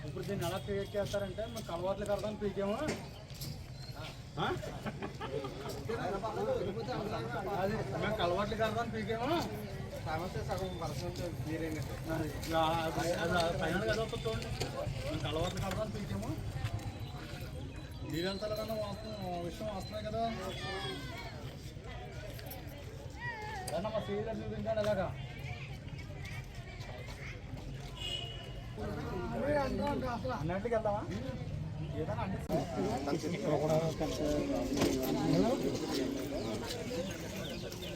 ఇప్పుడు దీన్ని ఎలా క్రియేట్ చేస్తారంటే మన కలవాట్లు కడదాం పీకేమో ఆ? అది మేము కలవాట్లు కడదాం పీకేమో సమస్య సగం పర్సెంట్ తీరేనట్టు అది ఫైనల్ కదా వస్తుంది చూడండి మేము కలవాట్లు కడదాం పీకేమో మీరంతా కన్నా వాస్తవం విషయం వస్తున్నాయి కదా. ఏమన్నా మా సీరియల్ చూపించండి ఎలాగా? అన్నట్టుకి వెళ్దామా? ఏదైనా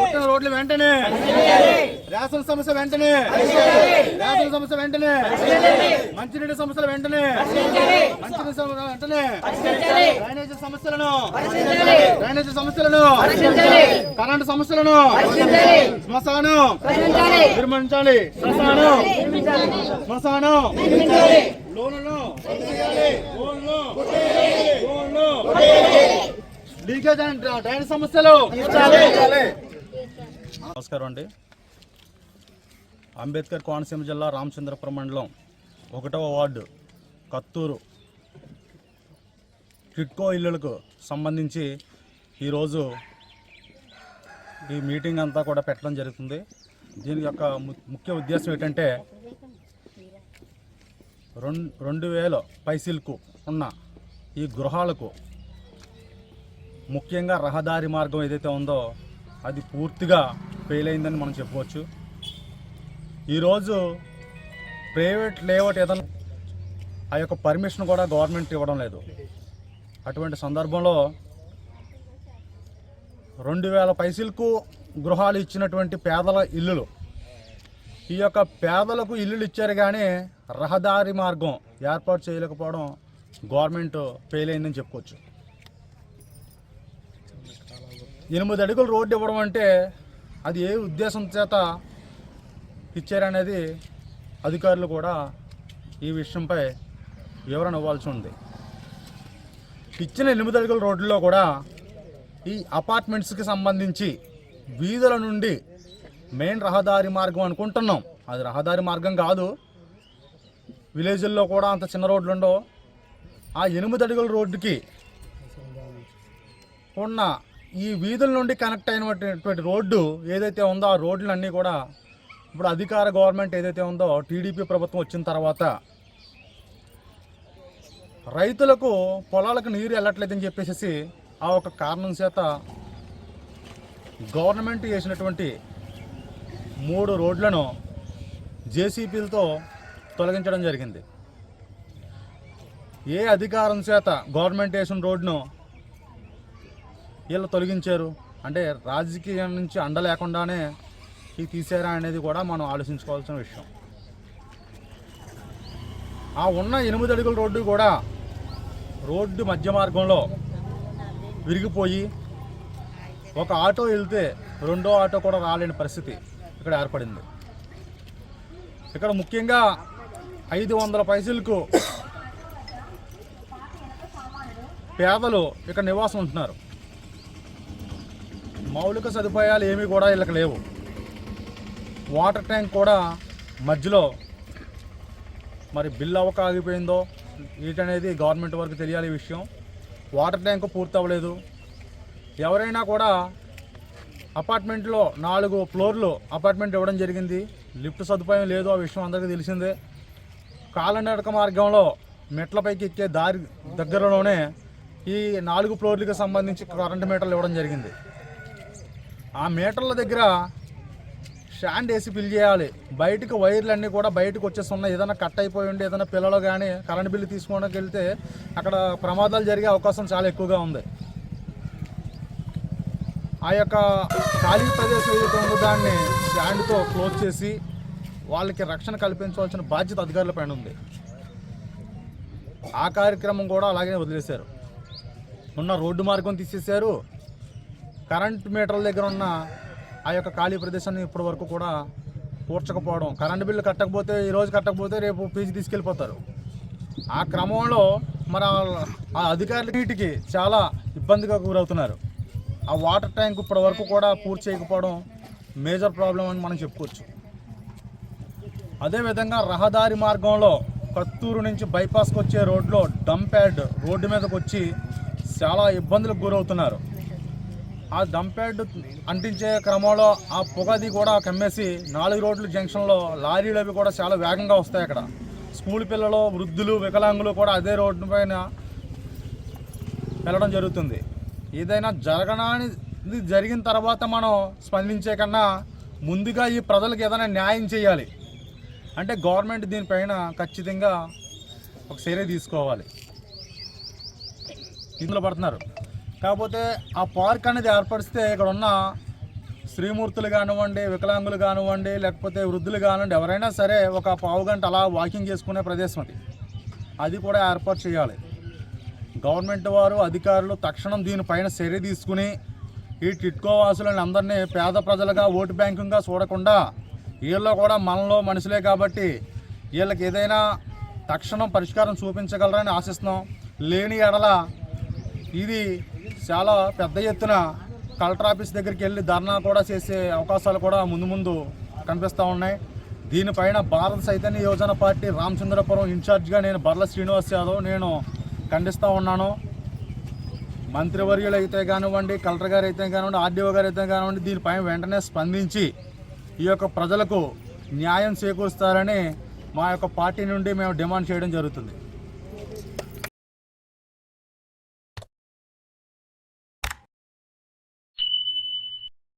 పుట్టిన రోడ్లు వెంటనే. రేషన్ సమస్య వెంటనే. రేషన్ సమస్య వెంటనే. మంచినీటి సమస్యలు వెంటనే. మంచినీటి సమస్యలు వెంటనే. డ్రైనేజ్ సమస్యలను. డ్రైనేజ్ సమస్యలను. కరెంటు సమస్యలను. శ్మశానం. నిర్మించాలి. శ్మశానం. శ్మశానం. లోన్లు లోన్లు లోన్లు లీకేజ్ అండ్ డ్రైనేజ్ సమస్యలు. నమస్కారం అండి. అంబేద్కర్ కోనసీమ జిల్లా రామచంద్రపురం మండలం ఒకటవ వార్డు కత్తూరు. కిట్కో ఇల్లులకు సంబంధించి ఈరోజు ఈ మీటింగ్ అంతా కూడా పెట్టడం జరుగుతుంది. దీని యొక్క ము- ముఖ్య ఉద్దేశం ఏంటంటే రెండు రెండు వేల పైసీలకు ఉన్న ఈ గృహాలకు ముఖ్యంగా రహదారి మార్గం ఏదైతే ఉందో అది పూర్తిగా ఫెయిల్ అయిందని మనం చెప్పవచ్చు ఈరోజు ప్రైవేట్ లేఅవుట్ ఏదైనా ఆ యొక్క పర్మిషన్ కూడా గవర్నమెంట్ ఇవ్వడం లేదు. అటువంటి సందర్భంలో రెండు వేల పైసలకు గృహాలు ఇచ్చినటువంటి పేదల ఇల్లులు. ఈ యొక్క పేదలకు ఇల్లులు ఇచ్చారు కానీ రహదారి మార్గం ఏర్పాటు చేయలేకపోవడం గవర్నమెంట్ ఫెయిల్ అయిందని చెప్పుకోవచ్చు. ఎనిమిది అడుగులు రోడ్డు ఇవ్వడం అంటే అది ఏ ఉద్దేశం చేత ఇచ్చారనేది అధికారులు కూడా ఈ విషయంపై వివరణ ఇవ్వాల్సి ఉంది. ఇచ్చిన ఎనిమిది అడుగుల రోడ్లో కూడా ఈ అపార్ట్మెంట్స్కి సంబంధించి వీధుల నుండి మెయిన్ రహదారి మార్గం అనుకుంటున్నాం. అది రహదారి మార్గం కాదు. విలేజ్ల్లో కూడా అంత చిన్న రోడ్లు ఉండవు. ఆ ఎనిమిది అడుగుల రోడ్డుకి ఉన్న ఈ వీధుల నుండి కనెక్ట్ అయినటువంటి రోడ్డు ఏదైతే ఉందో ఆ రోడ్లన్నీ కూడా ఇప్పుడు అధికార గవర్నమెంట్ ఏదైతే ఉందో టీడీపీ ప్రభుత్వం వచ్చిన తర్వాత రైతులకు పొలాలకు నీరు వెళ్ళట్లేదని చెప్పేసి ఆ ఒక కారణం చేత గవర్నమెంట్ చేసినటువంటి మూడు రోడ్లను జేసీపీలతో తొలగించడం జరిగింది. ఏ అధికారం చేత గవర్నమెంట్ వేసిన రోడ్ను వీళ్ళు తొలగించారు. అంటే రాజకీయం నుంచి అండ లేకుండానే ఇది తీసారా అనేది కూడా మనం ఆలోచించుకోవాల్సిన విషయం. ఆ ఉన్న ఎనిమిది అడుగుల రోడ్డు కూడా రోడ్డు మధ్య మార్గంలో విరిగిపోయి ఒక ఆటో వెళ్తే రెండో ఆటో కూడా రాలేని పరిస్థితి ఇక్కడ ఏర్పడింది. ఇక్కడ ముఖ్యంగా ఐదు వందల పైసలకు పేదలు ఇక్కడ నివాసం ఉంటున్నారు. మౌలిక సదుపాయాలు ఏమీ కూడా వీళ్ళకి లేవు. వాటర్ ట్యాంక్ కూడా మధ్యలో మరి బిల్ అవ్వక ఆగిపోయిందో వీటనేది గవర్నమెంట్ వరకు తెలియాలి విషయం. వాటర్ ట్యాంక్ పూర్తి అవ్వలేదు ఎవరైనా కూడా అపార్ట్మెంట్లో నాలుగు ఫ్లోర్లు అపార్ట్మెంట్ ఇవ్వడం జరిగింది. లిఫ్ట్ సదుపాయం లేదు ఆ విషయం అందరికీ తెలిసిందే. కాలనడక మార్గంలో మెట్లపైకి ఎక్కే దారి దగ్గరలోనే ఈ నాలుగు ఫ్లోర్లకు సంబంధించి కరెంటు మీటర్లు ఇవ్వడం జరిగింది. ఆ మీటర్ల దగ్గర షాండ్ వేసి ఫిల్ చేయాలి. బయటకు వైర్లు అన్నీ కూడా బయటకు వచ్చేస్తున్నాయి. ఏదైనా కట్ అయిపోయి ఉండి ఏదైనా పిల్లలు కానీ కరెంట్ బిల్లు తీసుకోవడానికి వెళ్తే అక్కడ ప్రమాదాలు జరిగే అవకాశం చాలా ఎక్కువగా ఉంది. ఆ యొక్క ఖాళీ ప్రదేశం ఏదైతే ఉందో దాన్ని స్టాండ్తో క్లోజ్ చేసి వాళ్ళకి రక్షణ కల్పించవలసిన బాధ్యత అధికారుల పైన ఉంది. ఆ కార్యక్రమం కూడా అలాగే వదిలేశారు. ఉన్న రోడ్డు మార్గం తీసేశారు. కరెంట్ మీటర్ల దగ్గర ఉన్న ఆ యొక్క ఖాళీ ప్రదేశాన్ని ఇప్పటి వరకు కూడా పూడ్చకపోవడం కరెంటు బిల్లు కట్టకపోతే ఈరోజు కట్టకపోతే రేపు పీజీ తీసుకెళ్ళిపోతారు. ఆ క్రమంలో మన ఆ అధికారుల నీటికి చాలా ఇబ్బందిగా గురవుతున్నారు. ఆ వాటర్ ట్యాంక్ ఇప్పటి వరకు కూడా పూర్తి చేయకపోవడం మేజర్ ప్రాబ్లం అని మనం చెప్పుకోవచ్చు. అదేవిధంగా రహదారి మార్గంలో కత్తూరు నుంచి బైపాస్కి వచ్చే రోడ్లో డంప్యాడ్ రోడ్డు మీదకి వచ్చి చాలా ఇబ్బందులకు గురవుతున్నారు. ఆ దంపేడ్ అంటించే క్రమంలో ఆ పొగది కూడా కమ్మేసి నాలుగు రోడ్ల జంక్షన్లో లారీలు అవి కూడా చాలా వేగంగా వస్తాయి అక్కడ. స్కూల్ పిల్లలు వృద్ధులు వికలాంగులు కూడా అదే రోడ్డు పైన వెళ్ళడం జరుగుతుంది. ఏదైనా జరగనాని జరిగిన తర్వాత మనం స్పందించే కన్నా ముందుగా ఈ ప్రజలకు ఏదైనా న్యాయం చేయాలి. అంటే గవర్నమెంట్ దీనిపైన ఖచ్చితంగా ఒక చర్య తీసుకోవాలి. ఇందులో పడుతున్నారు. కాకపోతే ఆ పార్క్ అనేది ఏర్పరిస్తే ఇక్కడ ఉన్న శ్రీమూర్తులు కానివ్వండి వికలాంగులు కానివ్వండి లేకపోతే వృద్ధులు కానివ్వండి ఎవరైనా సరే ఒక పావు గంట అలా వాకింగ్ చేసుకునే ప్రదేశం అది. అది కూడా ఏర్పాటు చేయాలి. గవర్నమెంట్ వారు అధికారులు తక్షణం దీనిపైన చర్య తీసుకుని ఈ టిట్కో వాసులని అందరినీ పేద ప్రజలుగా ఓటు బ్యాంకుగా చూడకుండా వీళ్ళు కూడా మనలో మనుషులే కాబట్టి వీళ్ళకి ఏదైనా తక్షణం పరిష్కారం చూపించగలరని ఆశిస్తున్నాం. లేని ఎడల ఇది చాలా పెద్ద ఎత్తున కలెక్టర్ ఆఫీస్ దగ్గరికి వెళ్ళి ధర్నా కూడా చేసే అవకాశాలు కూడా ముందు ముందు కనిపిస్తూ ఉన్నాయి. దీనిపైన భారత చైతన్య యోజన పార్టీ రామచంద్రపురం ఇన్ఛార్జ్గా నేను బర్ల శ్రీనివాస్ యాదవ్ నేను ఖండిస్తూ ఉన్నాను. మంత్రివర్యులు అయితే కానివ్వండి కలెక్టర్ గారు అయితే కానివ్వండి ఆర్డీఓ గారు అయితే కానివ్వండి దీనిపైన వెంటనే స్పందించి ఈ యొక్క ప్రజలకు న్యాయం చేకూరుస్తారని మా యొక్క పార్టీ నుండి మేము డిమాండ్ చేయడం జరుగుతుంది.